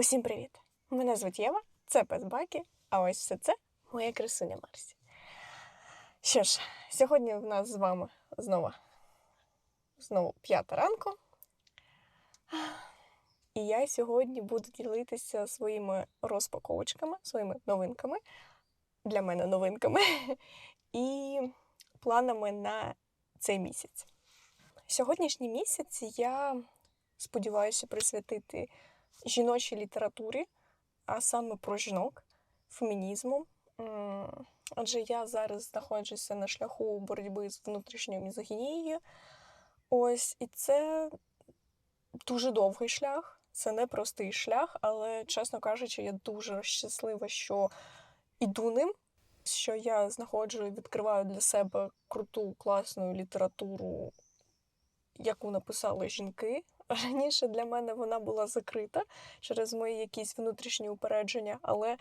Усім привіт! Мене звуть Єва, це пес Бакі, а ось все це моя красуня Марсі. Що ж, сьогодні в нас з вами знову, знову п'ята ранку. І я сьогодні буду ділитися своїми розпаковочками, своїми новинками, для мене новинками, і планами на цей місяць. Сьогоднішній місяць я сподіваюся присвятити жіночій літературі, а саме про жінок, фемінізму. Адже я зараз знаходжуся на шляху боротьби з внутрішньою мізогінією. Ось, і це дуже довгий шлях, це не простий шлях, але, чесно кажучи, я дуже щаслива, що іду ним, що я знаходжу і відкриваю для себе круту, класну літературу, яку написали жінки. Раніше для мене вона була закрита через мої якісь внутрішні упередження, але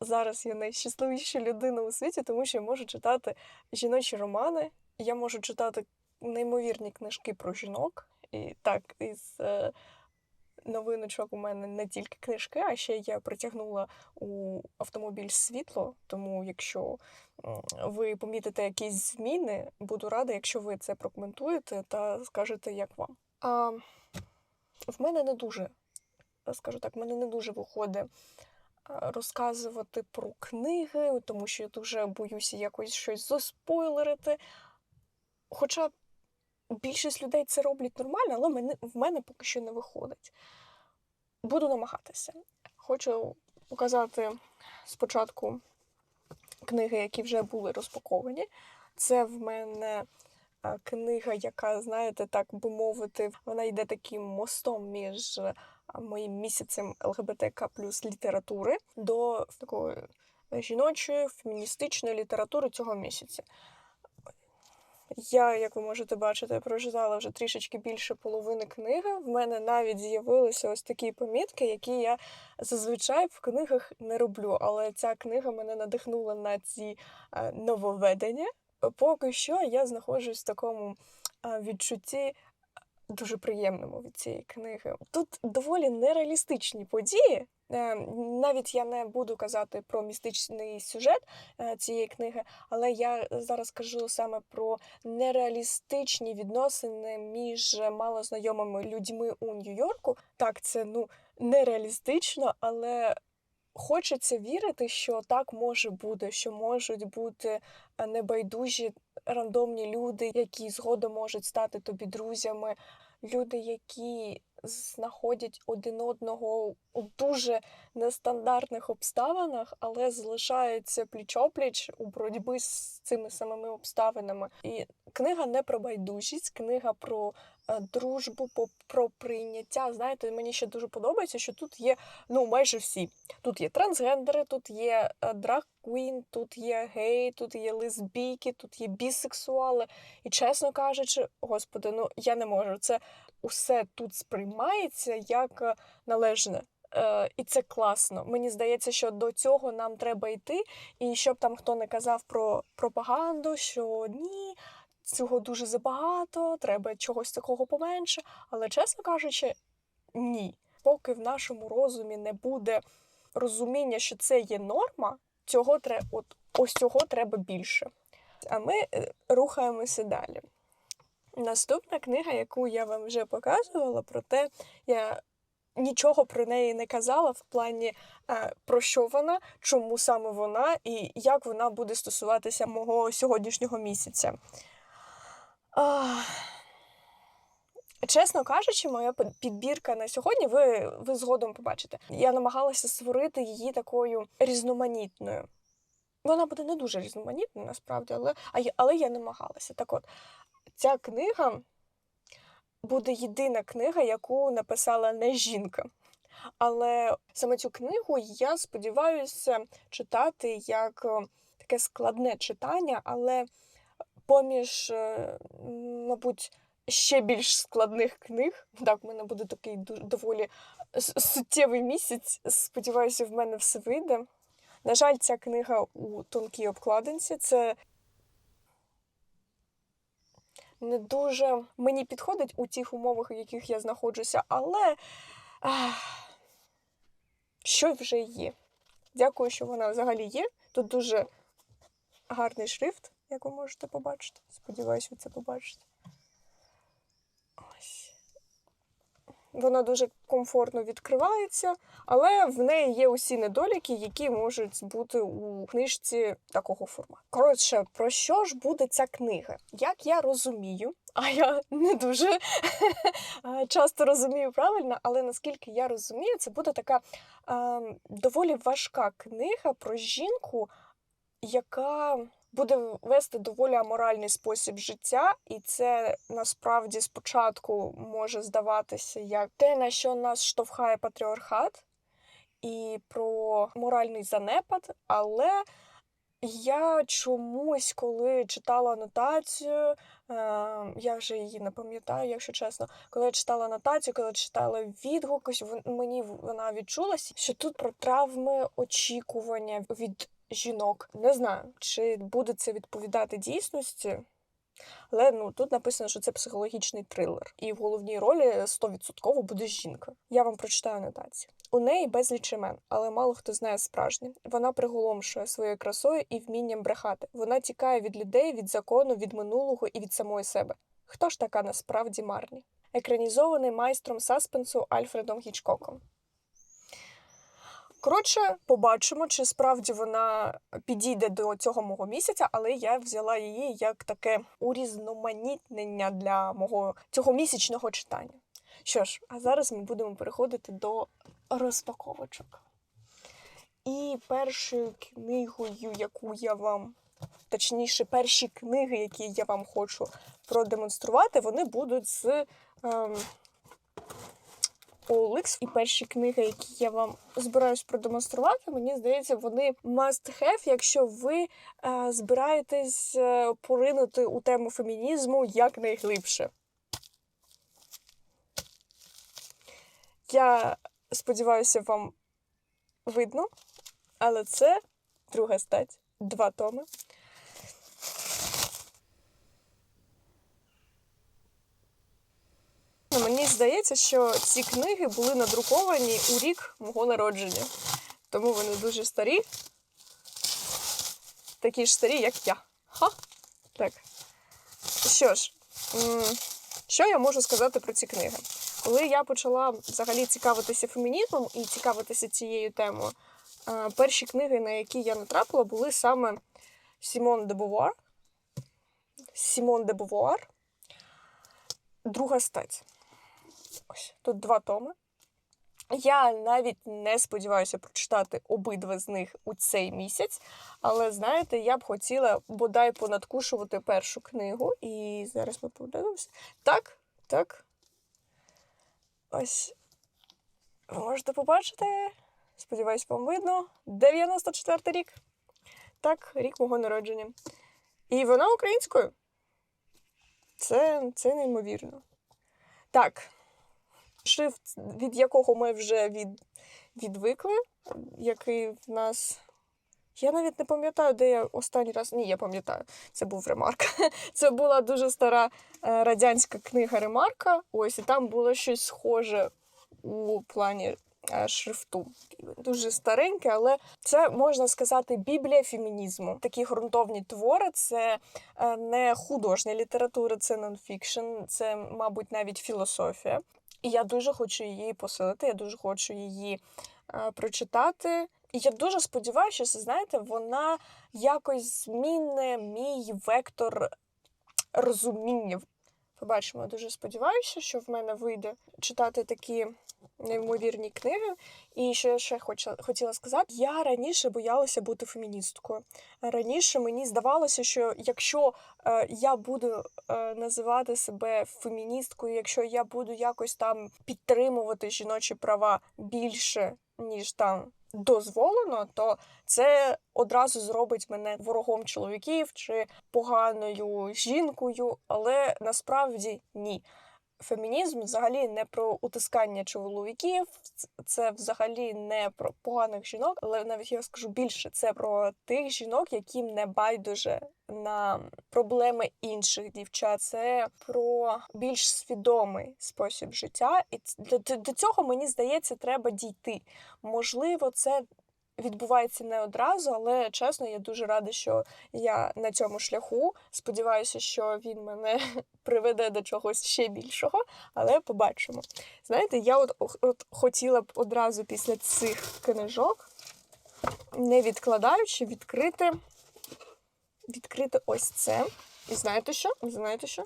зараз я найщасливіша людина у світі, тому що я можу читати жіночі романи, я можу читати неймовірні книжки про жінок. І так, із е, новиночок у мене не тільки книжки, а ще я притягнула у автомобіль світло. Тому, якщо ви помітите якісь зміни, буду рада, якщо ви це прокоментуєте та скажете, як вам. А, в мене не дуже, скажу так, в мене не дуже виходить розказувати про книги, тому що я дуже боюся якось щось заспойлерити. Хоча більшість людей це роблять нормально, але мене, в мене поки що не виходить. Буду намагатися. Хочу показати спочатку книги, які вже були розпаковані. Це в мене книга, яка, знаєте, так би мовити, вона йде таким мостом між моїм місяцем ЛГБТК плюс літератури до такої жіночої феміністичної літератури цього місяця. Я, як ви можете бачити, прочитала вже трішечки більше половини книги. В мене навіть з'явилися ось такі помітки, які я зазвичай в книгах не роблю. Але ця книга мене надихнула на ці е, нововведення. Поки що я знаходжусь в такому е, відчутті дуже приємному від цієї книги. Тут доволі нереалістичні події. Е, Навіть я не буду казати про містичний сюжет е, цієї книги, але я зараз кажу саме про нереалістичні відносини між малознайомими людьми у Нью-Йорку. Так, це ну нереалістично, але хочеться вірити, що так може бути, що можуть бути е, небайдужі рандомні люди, які згодом можуть стати тобі друзями, люди, які знаходять один одного у дуже нестандартних обставинах, але залишаються пліч-опліч у боротьбі з цими самими обставинами. І книга не про байдужість, книга про дружбу, по- про прийняття. Знаєте, мені ще дуже подобається, що тут є ну майже всі. Тут є трансгендери, тут є драг-квін, тут є гей, тут є лесбійки, тут є бісексуали. І чесно кажучи, господи, ну я не можу. Це усе тут сприймається як е, належне. Е, і це класно. Мені здається, що до цього нам треба йти. І щоб там хто не казав про пропаганду, що ні, цього дуже забагато, треба чогось такого поменше. Але, чесно кажучи, ні. Поки в нашому розумі не буде розуміння, що це є норма, цього треба, от ось цього треба більше. А ми е, рухаємося далі. Наступна книга, яку я вам вже показувала, проте я нічого про неї не казала в плані е, про що вона, чому саме вона і як вона буде стосуватися мого сьогоднішнього місяця. Чесно кажучи, моя підбірка на сьогодні, ви, ви згодом побачите. Я намагалася створити її такою різноманітною. Вона буде не дуже різноманітною, насправді, але, але я намагалася. Так от, ця книга буде єдина книга, яку написала не жінка. Але саме цю книгу я сподіваюся читати як е, таке складне читання, але поміж, е, мабуть, ще більш складних книг. Так, в мене буде такий доволі суттєвий місяць. Сподіваюся, в мене все вийде. На жаль, ця книга у тонкій обкладинці. Це не дуже мені підходить у тих умовах, в яких я знаходжуся, але що вже є. Дякую, що вона взагалі є. Тут дуже гарний шрифт, як ви можете побачити. Сподіваюсь, ви це побачите. Вона дуже комфортно відкривається, але в неї є усі недоліки, які можуть бути у книжці такого формату. Коротше, про що ж буде ця книга? Як я розумію, а я не дуже часто розумію правильно, але наскільки я розумію, це буде така е, доволі важка книга про жінку, яка буде вести доволі аморальний спосіб життя, і це насправді спочатку може здаватися як те, на що нас штовхає патріархат, і про моральний занепад, але я чомусь, коли читала анотацію, е, я вже її не пам'ятаю, якщо чесно, коли я читала анотацію, коли читала відгук, мені вона відчулася, що тут про травми очікування від жінок. Не знаю, чи буде це відповідати дійсності. Але ну тут написано, що це психологічний трилер, і в головній ролі 100% буде жінка. Я вам прочитаю анотацію. У неї безліч імен, але мало хто знає справжнє. Вона приголомшує своєю красою і вмінням брехати. Вона тікає від людей, від закону, від минулого і від самої себе. Хто ж така насправді Марні? Екранізований майстром саспенсу Альфредом Гічкоком. Коротше, побачимо, чи справді вона підійде до цього мого місяця, але я взяла її як таке урізноманітнення для мого цього місячного читання. Що ж, а зараз ми будемо переходити до розпаковочок. І першою книгою, яку я вам, точніше, перші книги, які я вам хочу продемонструвати, вони будуть з. Ем, OLX. І перші книги, які я вам збираюсь продемонструвати, мені здається, вони must have, якщо ви е, збираєтесь е, поринути у тему фемінізму якнайглибше. Я сподіваюся, вам видно, але це друга стать, два томи. Мені здається, що ці книги були надруковані у рік мого народження. Тому вони дуже старі. Такі ж старі, як я. Ха! Так. Що ж, що я можу сказати про ці книги? Коли я почала взагалі цікавитися фемінізмом і цікавитися цією темою, перші книги, на які я натрапила, були саме Сімон де Бувуар. Сімон де Бувуар. Друга стать. Ось тут два томи. Я навіть не сподіваюся прочитати обидва з них у цей місяць, але знаєте, я б хотіла бодай понадкушувати першу книгу. І зараз ми подивимося. Так, так. Ось. Ви можете побачити. Сподіваюсь, вам видно. 94 й рік. Так, рік мого народження. І вона українською. Це, Це неймовірно. Так шрифт, від якого ми вже від, відвикли, який в нас. Я навіть не пам'ятаю, де я останній раз. Ні, я пам'ятаю, це був ремарк. Це була дуже стара е, радянська книга Ремарка. Ось і там було щось схоже у плані е, шрифту. Дуже стареньке, але це можна сказати біблія фемінізму. Такі ґрунтовні твори це е, не художня література, це нонфікшн, це, мабуть, навіть філософія. І я дуже хочу її посилити, я дуже хочу її е, прочитати. І я дуже сподіваюся, що знаєте, вона якось зміни мій вектор розуміння. Побачимо, дуже сподіваюся, що в мене вийде читати такі неймовірні книги. І що я ще хотіла сказати, я раніше боялася бути феміністкою. Раніше мені здавалося, що якщо е, я буду е, називати себе феміністкою, якщо я буду якось там підтримувати жіночі права більше, ніж там. Дозволено, то це одразу зробить мене ворогом чоловіків чи поганою жінкою, але насправді ні. Фемінізм взагалі не про утискання чоловіків, це взагалі не про поганих жінок, але навіть я скажу більше, це про тих жінок, яким не байдуже на проблеми інших дівчат. Це про більш свідомий спосіб життя, і до, цього мені здається, треба дійти. Можливо, це відбувається не одразу, але чесно, я дуже рада, що я на цьому шляху. Сподіваюся, що він мене приведе до чогось ще більшого, але побачимо. Знаєте, я от, от хотіла б одразу після цих книжок, не відкладаючи, відкрити, відкрити ось це. І знаєте що? Знаєте що?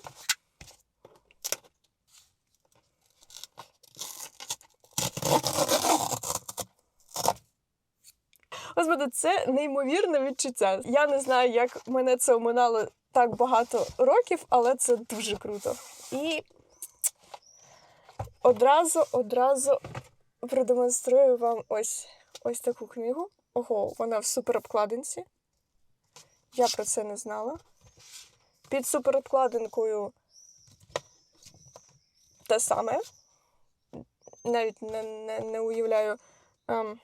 Господи, це неймовірне відчуття. Я не знаю, як мене це оминало так багато років, але це дуже круто. І одразу, одразу продемонструю вам ось ось таку книгу. Ого, вона в суперобкладинці. Я про це не знала. Під суперобкладинкою те саме. Навіть не не, не уявляю. Ем,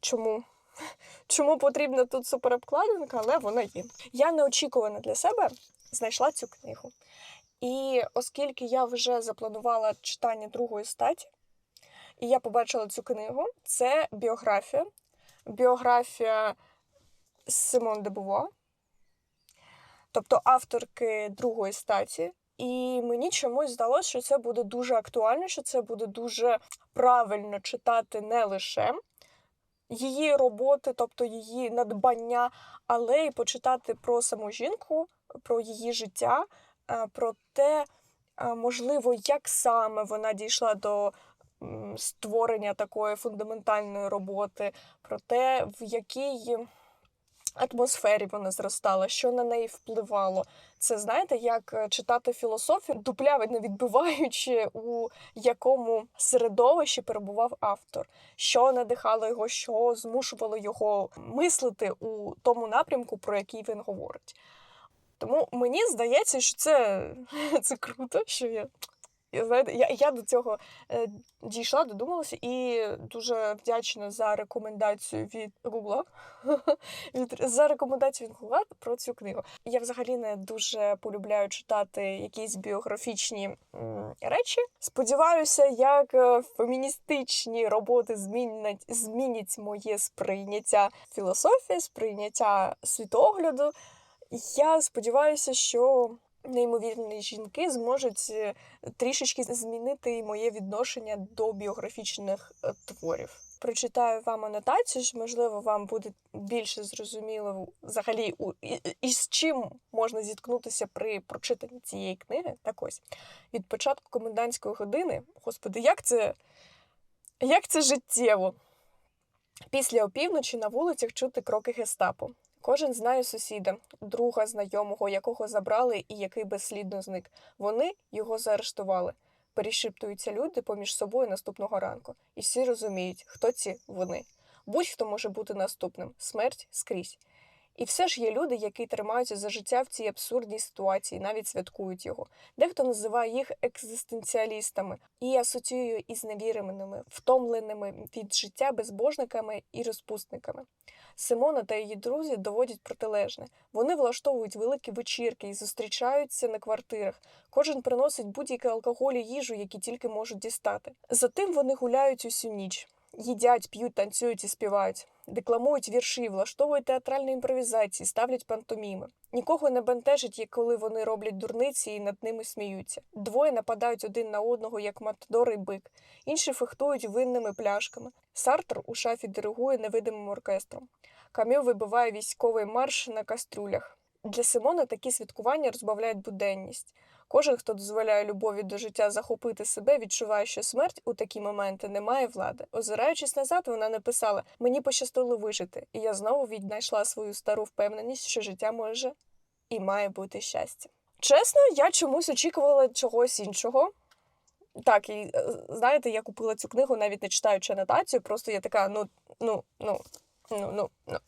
чому чому потрібна тут суперобкладинка, але вона є. Я неочікувано для себе знайшла цю книгу. І оскільки я вже запланувала читання другої статі, і я побачила цю книгу, це біографія. Біографія Симон де Бува, тобто авторки другої статі. І мені чомусь здалося, що це буде дуже актуально, що це буде дуже правильно читати не лише її роботи, тобто її надбання, але й почитати про саму жінку, про її життя, е, про те, е, можливо, як саме вона дійшла до створення такої фундаментальної роботи, про те, в якій атмосфері вона зростала, що на неї впливало. Це знаєте, як е, читати філософію, дупляви не відбиваючи, у якому середовищі перебував автор, що надихало його, що змушувало його мислити у тому напрямку, про який він говорить. Тому мені здається, що це, це круто, що я я знаєте, я я до цього е, дійшла, додумалася і дуже вдячна за рекомендацію від Гугла. від, за рекомендацію від Гугла про цю книгу. Я взагалі не дуже полюбляю читати якісь біографічні м, речі. Сподіваюся, як е, феміністичні роботи змінять змінять моє сприйняття філософії, сприйняття світогляду. Я сподіваюся, що неймовірні жінки зможуть е, трішечки змінити моє відношення до біографічних е, творів. Прочитаю вам анотацію, що, можливо, вам буде більше зрозуміло взагалі і, і з чим можна зіткнутися при прочитанні цієї книги. Так ось від початку комендантської години, господи, як це як це життєво? Після опівночі на вулицях чути кроки гестапо. Кожен знає сусіда, друга, знайомого, якого забрали і який безслідно зник. Вони його заарештували. Перешіптуються люди поміж собою наступного ранку, і всі розуміють, хто ці вони. Будь-хто може бути наступним смерть скрізь. І все ж є люди, які тримаються за життя в цій абсурдній ситуації, навіть святкують його. Дехто називає їх екзистенціалістами і асоціює із невіреними, втомленими від життя безбожниками і розпусниками. Симона та її друзі доводять протилежне. Вони влаштовують великі вечірки і зустрічаються на квартирах. Кожен приносить будь-який алкоголь і їжу, які тільки можуть дістати. Затим вони гуляють усю ніч, їдять, п'ють, танцюють і співають, декламують вірші, влаштовують театральні імпровізації, ставлять пантоміми. Нікого не бентежить, коли вони роблять дурниці і над ними сміються. Двоє нападають один на одного, як матадор і бик, інші фехтують винними пляшками. Сартр у шафі диригує невидимим оркестром. Кам'ю вибиває військовий марш на каструлях. Для Симона такі святкування розбавляють буденність. Кожен, хто дозволяє любові до життя захопити себе, відчуває, що смерть у такі моменти не має влади. Озираючись назад, вона написала: Мені пощастило вижити, і я знову віднайшла свою стару впевненість, що життя може і має бути щастя. Чесно, я чомусь очікувала чогось іншого. Так, і е, знаєте, я купила цю книгу, навіть не читаючи анотацію, просто я така, ну, ну, ну, ну, ну, ну.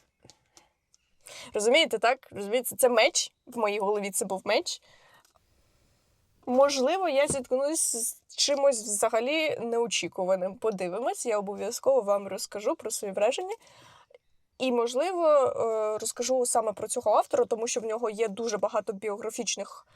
Розумієте, так? Розумієте, це меч. В моїй голові це був меч. Можливо, я зіткнусь з чимось взагалі неочікуваним. Подивимось, я обов'язково вам розкажу про свої враження. І, можливо, е, розкажу саме про цього автора, тому що в нього є дуже багато біографічних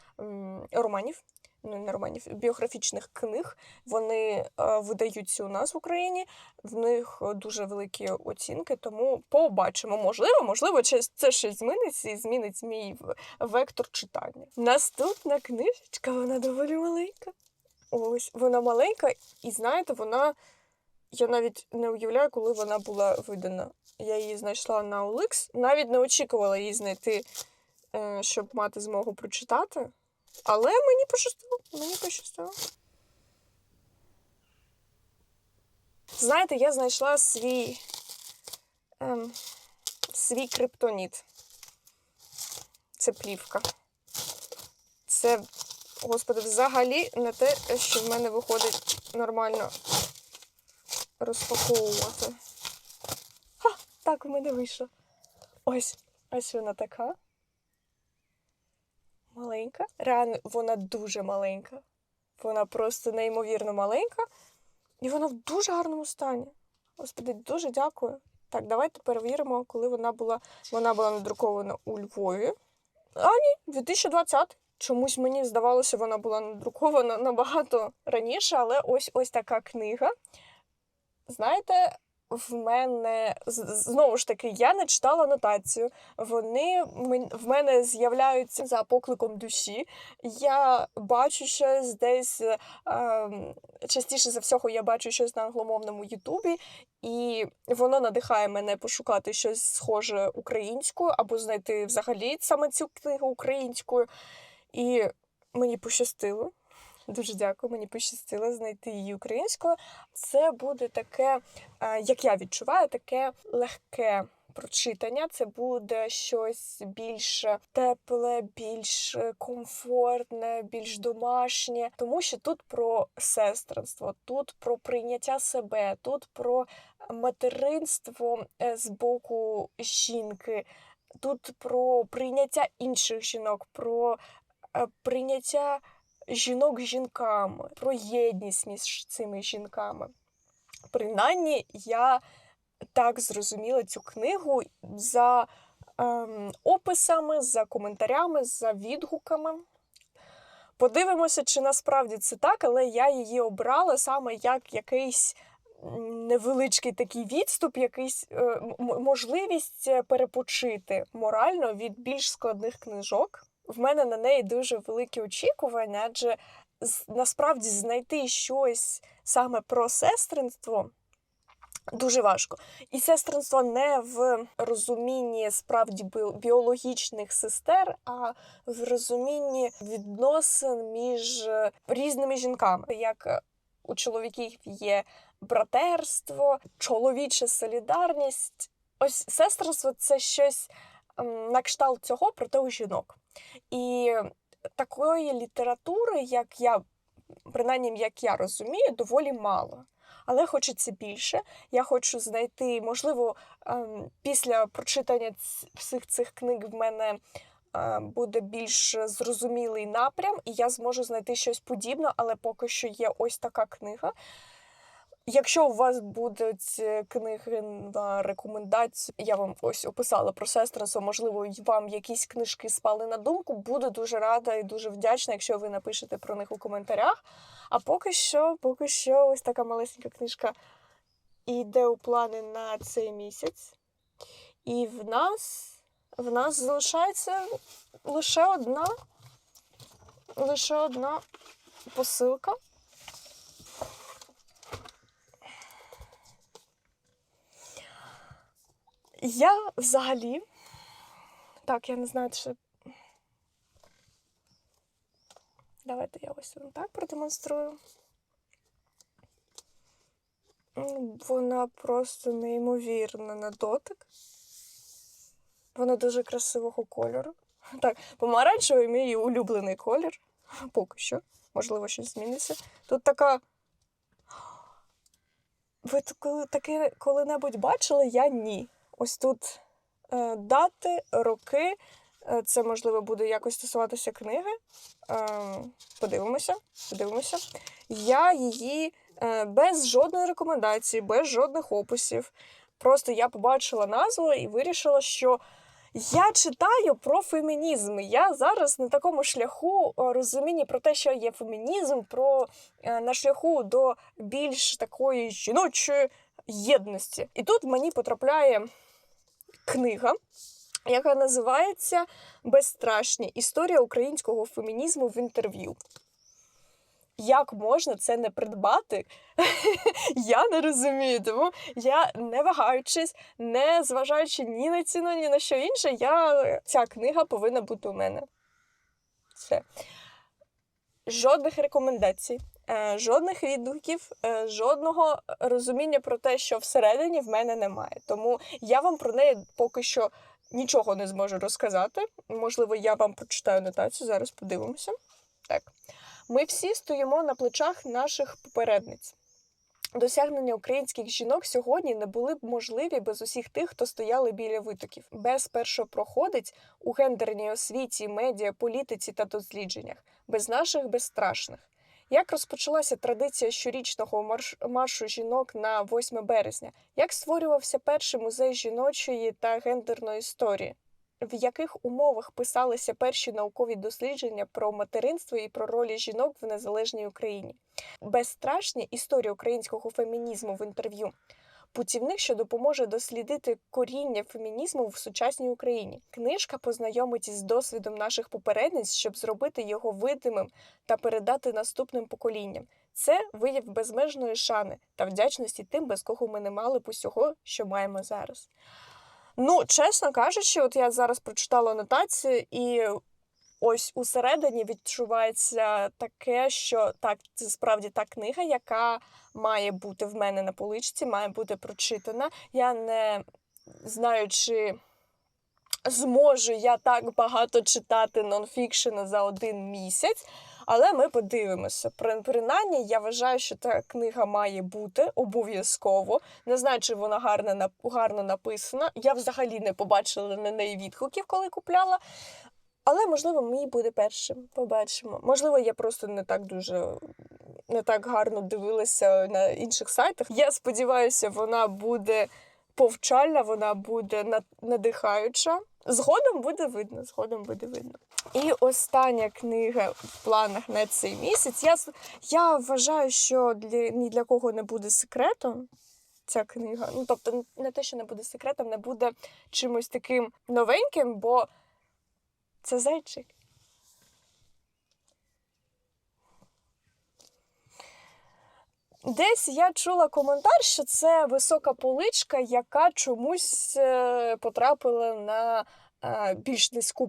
романів, ну не романів, біографічних книг. Вони е, видаються у нас в Україні, в них е, дуже великі оцінки, тому побачимо. Можливо, можливо, це щось зміниться і змінить мій вектор читання. Наступна книжечка, вона доволі маленька. Ось вона маленька, і знаєте, вона. Я навіть не уявляю, коли вона була видана. Я її знайшла на OLX. Навіть не очікувала її знайти, е, щоб мати змогу прочитати. Але мені пощастило. Мені пощастило. Знаєте, я знайшла свій, ем, свій криптоніт. Це плівка. Це, господи, взагалі не те, що в мене виходить нормально розпаковувати. Ха, так у мене вийшло. Ось, ось вона така. Маленька. Реально, вона дуже маленька. Вона просто неймовірно маленька. І вона в дуже гарному стані. Господи, дуже дякую. Так, давайте перевіримо, коли вона була. Вона була надрукована у Львові. А ні, 2020. Чомусь мені здавалося, вона була надрукована набагато раніше, але ось ось така книга. Знаєте, в мене знову ж таки я не читала анотацію. Вони в мене з'являються за покликом душі. Я бачу щось десь е, частіше за всього я бачу щось на англомовному Ютубі, і воно надихає мене пошукати щось схоже українською або знайти взагалі саме цю книгу українською. І мені пощастило. Дуже дякую, мені пощастило знайти її українською. Це буде таке, е, як я відчуваю, таке легке прочитання. Це буде щось більш тепле, більш е, комфортне, більш домашнє, тому що тут про сестринство, тут про прийняття себе, тут про материнство е, з боку жінки, тут про прийняття інших жінок, про прийняття жінок жінками, про єдність між цими жінками. Принаймні, я так зрозуміла цю книгу за ем, описами, за коментарями, за відгуками. Подивимося, чи насправді це так, але я її обрала саме як якийсь невеличкий такий відступ, якийсь е, можливість е, перепочити морально від більш складних книжок. В мене на неї дуже великі очікування, адже насправді знайти щось саме про сестринство дуже важко. І сестринство не в розумінні справді біологічних сестер, а в розумінні відносин між е, різними жінками. Як е, у чоловіків є братерство, чоловіча солідарність. Ось сестринство це щось на кшталт цього, проте у жінок. І такої літератури, як я, принаймні, як я розумію, доволі мало. Але хочеться більше. Я хочу знайти, можливо, ем, після прочитання всіх цих книг в мене е, буде більш зрозумілий напрям, і я зможу знайти щось подібне, але поки що є ось така книга. Якщо у вас будуть е, книги на рекомендацію, я вам ось описала про сестринство, можливо, вам якісь книжки спали на думку. Буду дуже рада і дуже вдячна, якщо ви напишете про них у коментарях. А поки що, поки що, ось така малесенька книжка йде у плани на цей місяць. І в нас, в нас залишається лише одна, лише одна посилка. Я взагалі. Так, я не знаю, що. Давайте я ось вам так продемонструю. Вона просто неймовірна на дотик. Вона дуже красивого кольору. Так, помаранчевий мій улюблений колір. Поки що. Можливо, щось зміниться. Тут така. Ви таке коли-небудь бачили? Я ні. Ось тут е, дати, роки, Е, Це, можливо, буде якось стосуватися книги. Е, Подивимося, подивимося. Я її без жодної рекомендації, без жодних описів. Просто я побачила назву і вирішила, що я читаю про фемінізм. Я зараз на такому шляху розуміння про те, що є фемінізм, про на шляху до більш такої жіночої єдності. І тут мені потрапляє книга, яка називається Безстрашні історія українського фемінізму в інтерв'ю. Як можна це не придбати? я не розумію. Тому я не вагаючись, не зважаючи ні на ціну, ні на що інше, я ця книга повинна бути у мене. Все. Жодних рекомендацій, жодних відгуків, е, жодного розуміння про те, що всередині в мене немає. Тому я вам про неї поки що нічого не зможу розказати. Можливо, я вам прочитаю нотацію, зараз подивимося. Так. Ми всі стоїмо на плечах наших попередниць. Досягнення українських жінок сьогодні не були б можливі без усіх тих, хто стояли біля витоків, без першопроходиць у гендерній освіті, медіа, політиці та дослідженнях, без наших безстрашних. Як розпочалася традиція щорічного марш... маршу жінок на 8 березня? Як створювався перший музей жіночої та гендерної історії? В яких умовах писалися перші наукові дослідження про материнство і про ролі жінок в незалежній Україні? Безстрашні історії українського фемінізму в інтерв'ю. Путівник, що допоможе дослідити коріння фемінізму в сучасній Україні. Книжка познайомить із досвідом наших попередниць, щоб зробити його видимим та передати наступним поколінням. Це вияв безмежної шани та вдячності тим, без кого ми не мали б усього, що маємо зараз. Ну, чесно кажучи, от я зараз прочитала анотацію, і ось усередині відчувається таке, що так, це справді та книга, яка має бути в мене на поличці, має бути прочитана. Я не знаю, чи зможу я так багато читати нонфікшена за один місяць. Але ми подивимося. При, принаймні, я вважаю, що та книга має бути обов'язково. Не знаю, чи вона гарно, гарно написана. Я взагалі не побачила на неї відгуків, коли купляла. Але, можливо, мій буде першим. Побачимо. Можливо, я просто не так дуже не так гарно дивилася на інших сайтах. Я сподіваюся, вона буде повчальна, вона буде надихаюча. Згодом буде видно, згодом буде видно. І остання книга в планах на цей місяць. Я я вважаю, що для ні для кого не буде секретом ця книга. Ну, тобто, не те, що не буде секретом, не буде чимось таким новеньким, бо це зайчик. Десь я чула коментар, що це висока поличка, яка чомусь е, потрапила на більш низьку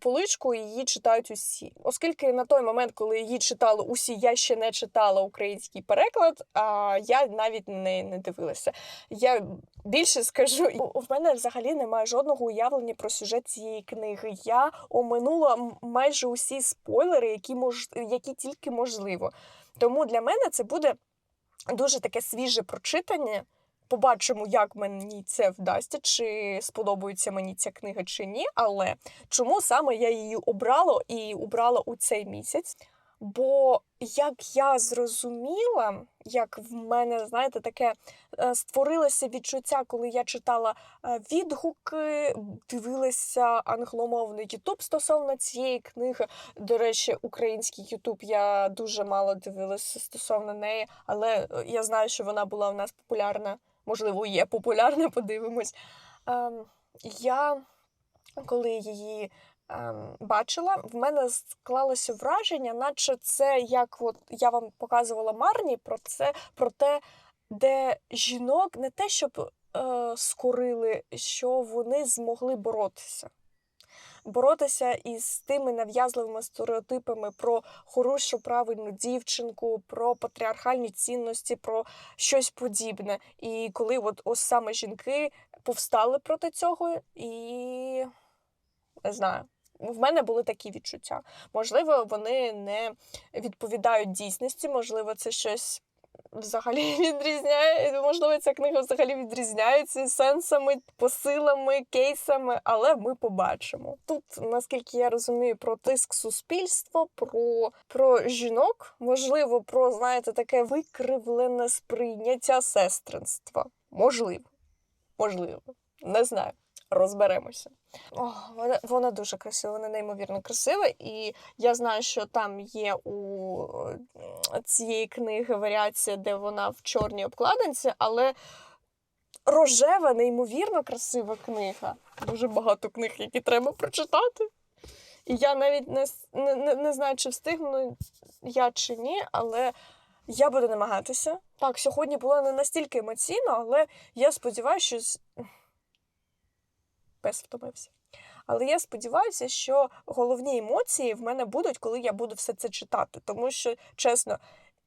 поличку, її читають усі. Оскільки на той момент, коли її читали усі, я ще не читала український переклад, а я навіть не, не дивилася. Я більше скажу, в мене взагалі немає жодного уявлення про сюжет цієї книги. Я оминула майже усі спойлери, які мож... які тільки можливо. Тому для мене це буде дуже таке свіже прочитання. Побачимо, як мені це вдасться, чи сподобається мені ця книга чи ні. Але чому саме я її обрала і обрала у цей місяць? Бо як я зрозуміла, як в мене, знаєте, таке е, створилося відчуття, коли я читала е, відгуки, дивилася англомовний Ютуб стосовно цієї книги. До речі, український Ютуб я дуже мало дивилася стосовно неї, але е, я знаю, що вона була у нас популярна, можливо, є популярне, подивимось. Ем, я коли її ем, бачила, в мене склалося враження, наче це як от я вам показувала Марні про це, про те, де жінок не те, щоб е, скорили, що вони змогли боротися. Боротися із тими нав'язливими стереотипами про хорошу правильну дівчинку, про патріархальні цінності, про щось подібне. І коли от ось саме жінки повстали проти цього, і не знаю, в мене були такі відчуття. Можливо, вони не відповідають дійсності, можливо, це щось взагалі відрізняє. Можливо, ця книга взагалі відрізняється сенсами, посилами, кейсами, але ми побачимо. Тут, наскільки я розумію, про тиск суспільства, про, про жінок, можливо, про знаєте, таке викривлене сприйняття сестринства. Можливо, можливо, не знаю. Розберемося. О, вона, вона дуже красива, вона неймовірно красива. І я знаю, що там є у е, цієї книги варіація, де вона в чорній обкладинці, але рожева, неймовірно красива книга. Дуже багато книг, які треба прочитати. І я навіть не, не, не, знаю, чи встигну я чи ні, але я буду намагатися. Так, сьогодні було не настільки емоційно, але я сподіваюся, що. Пес втомився. Але я сподіваюся, що головні емоції в мене будуть, коли я буду все це читати. Тому що, чесно,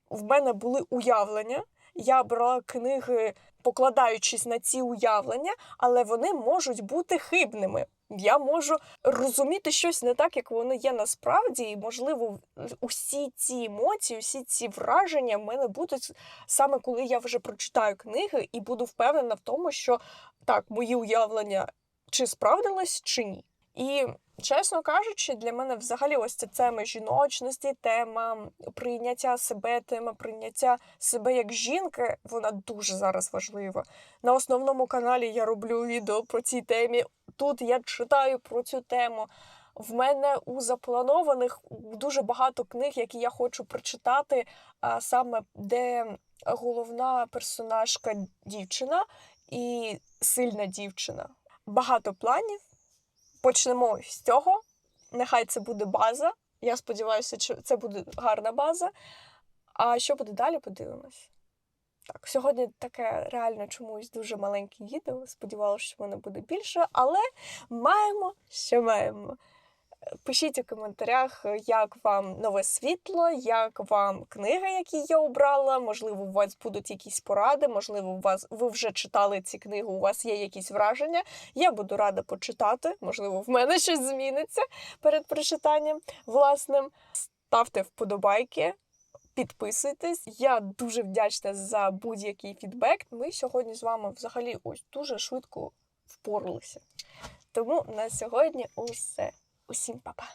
в мене були уявлення. Я брала книги, покладаючись на ці уявлення, але вони можуть бути хибними. Я можу розуміти щось не так, як воно є насправді, і можливо, усі ці емоції, усі ці враження в мене будуть саме коли я вже прочитаю книги і буду впевнена в тому, що так, мої уявлення чи справдилось, чи ні. І чесно кажучи, для мене взагалі ось ця тема жіночності, тема прийняття себе, тема прийняття себе як жінки, вона дуже зараз важлива. На основному каналі я роблю відео про цій темі. Тут я читаю про цю тему. В мене у запланованих дуже багато книг, які я хочу прочитати, а саме де головна персонажка дівчина і сильна дівчина. Багато планів. Почнемо з цього. Нехай це буде база. Я сподіваюся, що це буде гарна база. А що буде далі, подивимось. Так, сьогодні таке реально чомусь дуже маленьке відео. Сподівалася, що воно буде більше, але маємо, що маємо. Пишіть у коментарях, як вам нове світло, як вам книги, які я обрала. Можливо, у вас будуть якісь поради, можливо, у вас ви вже читали ці книги, у вас є якісь враження. Я буду рада почитати. Можливо, в мене щось зміниться перед прочитанням власним. Ставте вподобайки. Підписуйтесь, я дуже вдячна за будь-який фідбек. Ми сьогодні з вами взагалі ось дуже швидко впоралися. Тому на сьогодні усе. Усім па-па!